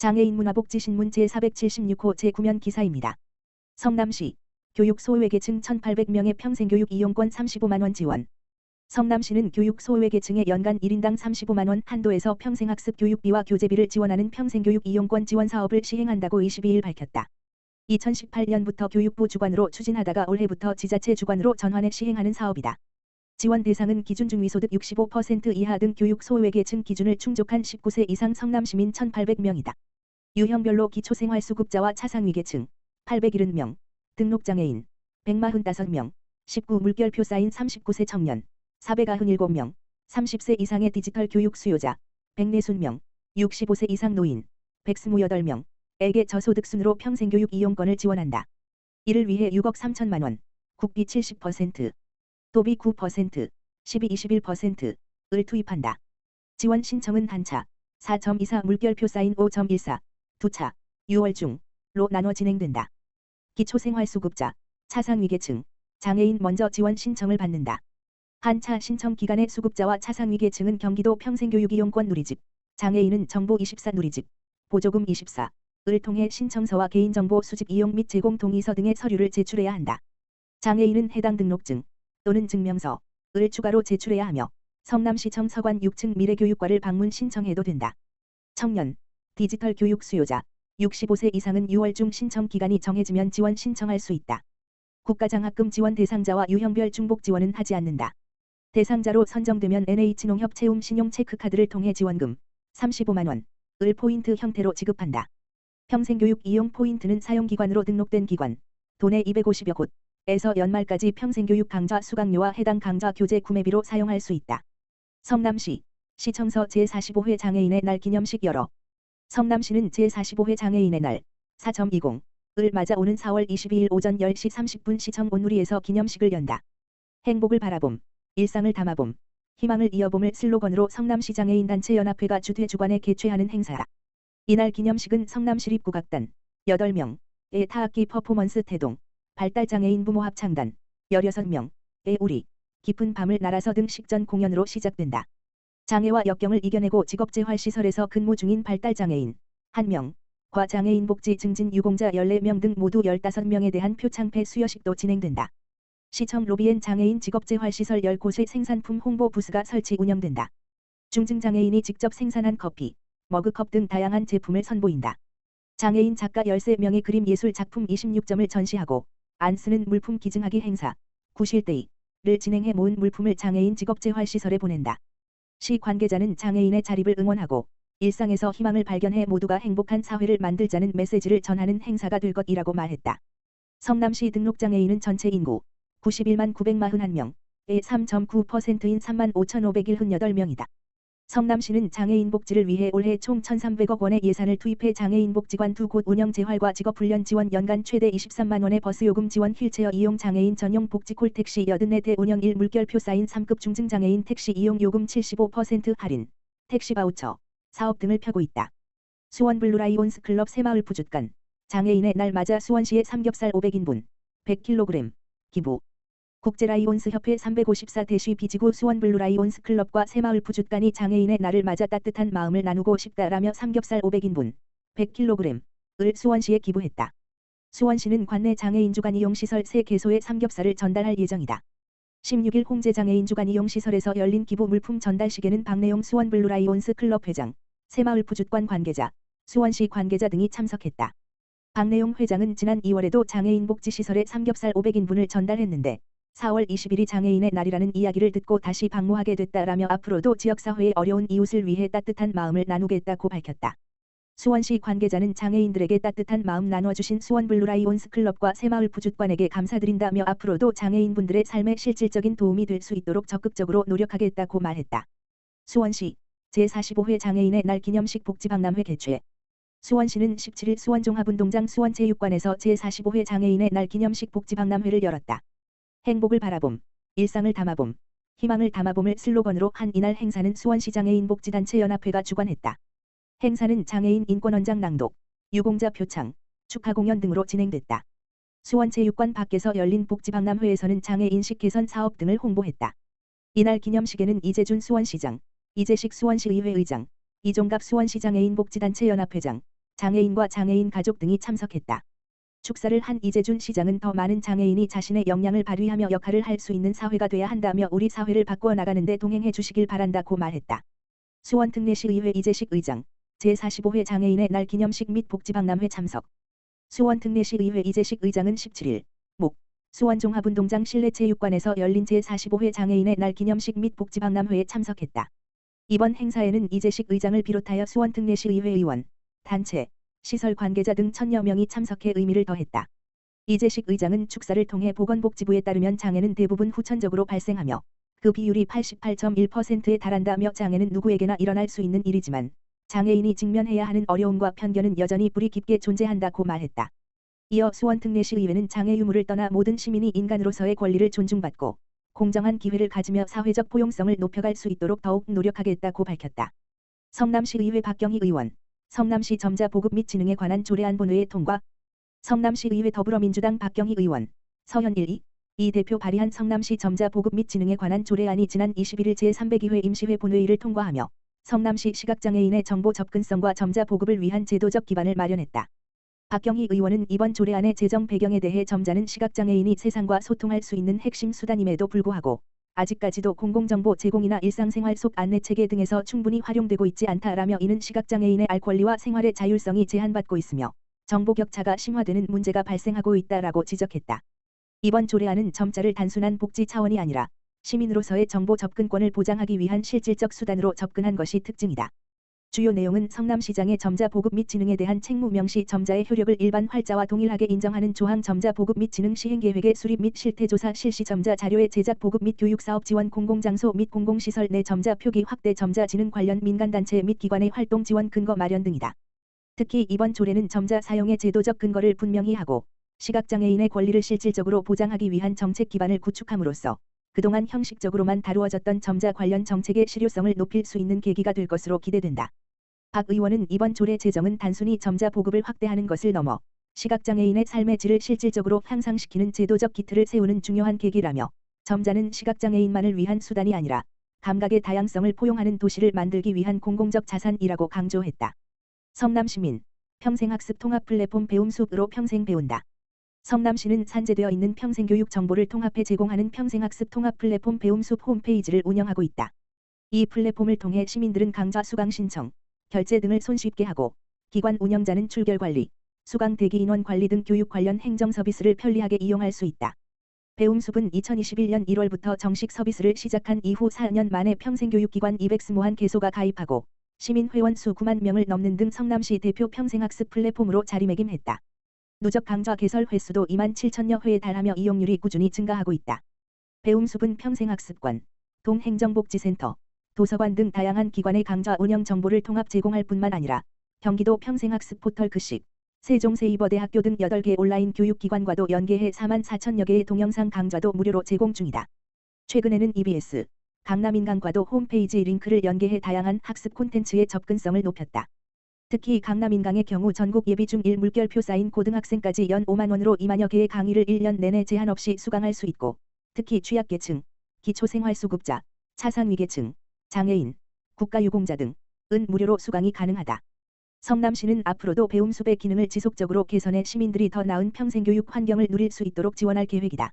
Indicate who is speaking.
Speaker 1: 장애인 문화복지신문 제476호 제9면 기사입니다. 성남시 교육 소외계층 1,800명의 평생교육 이용권 35만원 지원. 성남시는 교육 소외계층의 연간 1인당 35만원 한도에서 평생학습 교육비와 교재비를 지원하는 평생교육 이용권 지원 사업을 시행한다고 22일 밝혔다. 2018년부터 교육부 주관으로 추진하다가 올해부터 지자체 주관으로 전환해 시행하는 사업이다. 지원 대상은 기준 중위소득 65% 이하 등 교육 소외계층 기준을 충족한 19세 이상 성남시민 1,800명이다. 유형별로 기초생활수급자와 차상위계층 870명, 등록장애인 145명, 19 물결표 쌓인 39세 청년 497명, 30세 이상의 디지털 교육 수요자 140명, 65세 이상 노인 128명, 에게 저소득 순으로 평생교육 이용권을 지원한다. 이를 위해 6억 3천만 원, 국비 70%, 도비 9%, 12-21%을 투입한다. 지원 신청은 단차 4.24 물결표 쌓인 5.14, 두차 6월 중로 나눠 진행된다. 기초생활수급자, 차상위계층, 장애인 먼저 지원 신청을 받는다. 한차 신청 기간의 수급자와 차상위계층은 경기도 평생교육이용권 누리집, 장애인은 정보 24 누리집, 보조금 24, 을 통해 신청서와 개인정보 수집 이용 및 제공 동의서 등의 서류를 제출해야 한다. 장애인은 해당 등록증 또는 증명서을 추가로 제출해야 하며 성남시청 서관 6층 미래교육과를 방문 신청해도 된다. 청년, 디지털 교육 수요자, 65세 이상은 6월 중 신청 기간이 정해지면 지원 신청할 수 있다. 국가장학금 지원 대상자와 유형별 중복 지원은 하지 않는다. 대상자로 선정되면 NH농협 채움 신용 체크카드를 통해 지원금 35만 원, 을 포인트 형태로 지급한다. 평생교육 이용 포인트는 사용기관으로 등록된 기관, 도내 250여 곳에서 연말까지 평생교육 강좌 수강료와 해당 강좌 교재 구매비로 사용할 수 있다. 성남시 시청서 제45회 장애인의 날 기념식 열어 성남시는 제45회 장애인의 날 4.20을 맞아 오는 4월 22일 오전 10시 30분 시청 온누리에서 기념식을 연다. 행복을 바라봄, 일상을 담아봄, 희망을 이어봄을 슬로건으로 성남시 장애인 단체 연합회가 주최 주관에 개최하는 행사다. 이날 기념식은 성남시립국악단 8명의 타악기 퍼포먼스 태동, 발달장애인 부모 합창단 16명의 우리, 깊은 밤을 날아서 등 식전 공연으로 시작된다. 장애와 역경을 이겨내고 직업재활시설에서 근무 중인 발달장애인 1명, 과 장애인 복지 증진 유공자 14명 등 모두 15명에 대한 표창패 수여식도 진행된다. 시청 로비엔 장애인 직업재활시설 10곳의 생산품 홍보 부스가 설치 운영된다. 중증장애인이 직접 생산한 커피, 머그컵 등 다양한 제품을 선보인다. 장애인 작가 13명의 그림 예술 작품 26점을 전시하고 안 쓰는 물품 기증하기 행사, 구실데이를 진행해 모은 물품을 장애인 직업재활시설에 보낸다. 시 관계자는 장애인의 자립을 응원하고 일상에서 희망을 발견해 모두가 행복한 사회를 만들자는 메시지를 전하는 행사가 될 것이라고 말했다. 성남시 등록장애인은 전체 인구 91만 941명의 3.9%인 3만 5,578명이다. 성남시는 장애인 복지를 위해 올해 총 1,300억 원의 예산을 투입해 장애인 복지관 두 곳 운영 재활과 직업 훈련 지원 연간 최대 23만 원의 버스 요금 지원 휠체어 이용 장애인 전용 복지 콜택시 84대 운영 1 물결표 쌓인 3급 중증 장애인 택시 이용 요금 75% 할인, 택시 바우처, 사업 등을 펴고 있다. 수원 블루라이온스 클럽 새마을 부주간 장애인의 날 맞아 수원시에 삼겹살 500인분, 100kg, 기부, 국제라이온스 협회 354대시 비지구 수원 블루라이온스 클럽과 새마을 부주간이 장애인의 날을 맞아 따뜻한 마음을 나누고 싶다라며 삼겹살 500인분, 100kg을 수원시에 기부했다. 수원시는 관내 장애인 주간 이용시설 3개소에 삼겹살을 전달할 예정이다. 16일 홍제 장애인 주간 이용시설에서 열린 기부 물품 전달식에는 박내용 수원 블루라이온스 클럽 회장, 새마을 부주관 관계자, 수원시 관계자 등이 참석했다. 박내용 회장은 지난 2월에도 장애인 복지시설에 삼겹살 500인분을 전달했는데 4월 20일이 장애인의 날이라는 이야기를 듣고 다시 방문하게 됐다라며 앞으로도 지역사회의 어려운 이웃을 위해 따뜻한 마음을 나누겠다고 밝혔다. 수원시 관계자는 장애인들에게 따뜻한 마음 나눠주신 수원블루라이온스 클럽과 새마을 부주관에게 감사드린다며 앞으로도 장애인분들의 삶에 실질적인 도움이 될 수 있도록 적극적으로 노력하겠다고 말했다. 수원시 제45회 장애인의 날 기념식 복지박람회 개최 수원시는 17일 수원종합운동장 수원체육관에서 제45회 장애인의 날 기념식 복지박람회를 열었다. 행복을 바라봄, 일상을 담아봄, 희망을 담아봄을 슬로건으로 한 이날 행사는 수원시 장애인 복지단체 연합회가 주관했다. 행사는 장애인 인권원장 낭독, 유공자 표창, 축하 공연 등으로 진행됐다. 수원체육관 밖에서 열린 복지박람회에서는 장애인식 개선 사업 등을 홍보했다. 이날 기념식에는 이재준 수원시장, 이재식 수원시의회 의장, 이종갑 수원시 장애인 복지단체 연합회장, 장애인과 장애인 가족 등이 참석했다. 축사를 한 이재준 시장은 더 많은 장애인이 자신의 역량을 발휘하며 역할을 할 수 있는 사회가 돼야 한다며 우리 사회를 바꾸어 나가는데 동행해 주시길 바란다고 말했다. 수원 특례시의회 이재식 의장, 제45회 장애인의 날 기념식 및 복지박람회 참석. 수원 특례시의회 이재식 의장은 17일 목 수원 종합운동장 실내체육관에서 열린 제45회 장애인의 날 기념식 및 복지박람회에 참석했다. 이번 행사에는 이재식 의장을 비롯하여 수원 특례시의회 의원, 단체, 시설 관계자 등 천여 명이 참석해 의미를 더했다. 이재식 의장은 축사를 통해 보건복지부에 따르면 장애는 대부분 후천적으로 발생하며 그 비율이 88.1%에 달한다며 장애는 누구에게나 일어날 수 있는 일이지만 장애인이 직면해야 하는 어려움과 편견은 여전히 뿌리 깊게 존재한다고 말했다. 이어 수원특례시의회는 장애 유무를 떠나 모든 시민이 인간으로서의 권리를 존중받고 공정한 기회를 가지며 사회적 포용성을 높여갈 수 있도록 더욱 노력하겠다고 밝혔다. 성남시의회 박경희 의원, 성남시 점자 보급 및 진흥에 관한 조례안 본회의 통과, 성남시 의회 더불어민주당 박경희 의원, 서현 1, 2, 이 대표 발의한 성남시 점자 보급 및 진흥에 관한 조례안이 지난 21일 제302회 임시회 본회의를 통과하며 성남시 시각장애인의 정보 접근성과 점자 보급을 위한 제도적 기반을 마련했다. 박경희 의원은 이번 조례안의 제정 배경에 대해 점자는 시각장애인이 세상과 소통할 수 있는 핵심 수단임에도 불구하고 아직까지도 공공정보 제공이나 일상생활 속 안내체계 등에서 충분히 활용되고 있지 않다라며 이는 시각장애인의 알 권리와 생활의 자율성이 제한받고 있으며 정보 격차가 심화되는 문제가 발생하고 있다라고 지적했다. 이번 조례안은 점자를 단순한 복지 차원이 아니라 시민으로서의 정보 접근권을 보장하기 위한 실질적 수단으로 접근한 것이 특징이다. 주요 내용은 성남시장의 점자 보급 및 진흥에 대한 책무 명시 점자의 효력을 일반 활자와 동일하게 인정하는 조항 점자 보급 및 진흥 시행 계획의 수립 및 실태 조사 실시 점자 자료의 제작 보급 및 교육 사업 지원 공공장소 및 공공시설 내 점자 표기 확대 점자 진흥 관련 민간단체 및 기관의 활동 지원 근거 마련 등이다. 특히 이번 조례는 점자 사용의 제도적 근거를 분명히 하고 시각장애인의 권리를 실질적으로 보장하기 위한 정책 기반을 구축함으로써 그동안 형식적으로만 다루어졌던 점자 관련 정책의 실효성을 높일 수 있는 계기가 될 것으로 기대된다. 박 의원은 이번 조례 제정은 단순히 점자 보급을 확대하는 것을 넘어 시각장애인의 삶의 질을 실질적으로 향상시키는 제도적 기틀을 세우는 중요한 계기라며 점자는 시각장애인만을 위한 수단이 아니라 감각의 다양성을 포용하는 도시를 만들기 위한 공공적 자산이라고 강조했다. 성남시민 평생학습 통합 플랫폼 배움숲으로 평생 배운다. 성남시는 산재되어 있는 평생교육 정보를 통합해 제공하는 평생학습 통합 플랫폼 배움숲 홈페이지를 운영하고 있다. 이 플랫폼을 통해 시민들은 강좌 수강 신청, 결제 등을 손쉽게 하고 기관 운영자는 출결 관리, 수강 대기 인원 관리 등 교육 관련 행정 서비스를 편리하게 이용할 수 있다. 배움숲은 2021년 1월부터 정식 서비스를 시작한 이후 4년 만에 평생교육기관 200스모한 개소가 가입하고 시민 회원 수 9만 명을 넘는 등 성남시 대표 평생학습 플랫폼으로 자리매김했다. 누적 강좌 개설 횟수도 2만 7천여 회에 달하며 이용률이 꾸준히 증가하고 있다. 배움숲은 평생학습관, 동행정복지센터, 도서관 등 다양한 기관의 강좌 운영 정보를 통합 제공할 뿐만 아니라 경기도 평생학습 포털 급식, 세종세이버대학교 등 8개 온라인 교육기관과도 연계해 4만 4천여 개의 동영상 강좌도 무료로 제공 중이다. 최근에는 EBS, 강남인강과도 홈페이지 링크를 연계해 다양한 학습 콘텐츠의 접근성을 높였다. 특히 강남인강의 경우 전국 예비 중1 물결표 쌓인 고등학생까지 연 5만원으로 2만여 개의 강의를 1년 내내 제한 없이 수강할 수 있고 특히 취약계층, 기초생활수급자, 차상위계층, 장애인, 국가유공자 등은 무료로 수강이 가능하다. 성남시는 앞으로도 배움숲의 기능을 지속적으로 개선해 시민들이 더 나은 평생교육 환경을 누릴 수 있도록 지원할 계획이다.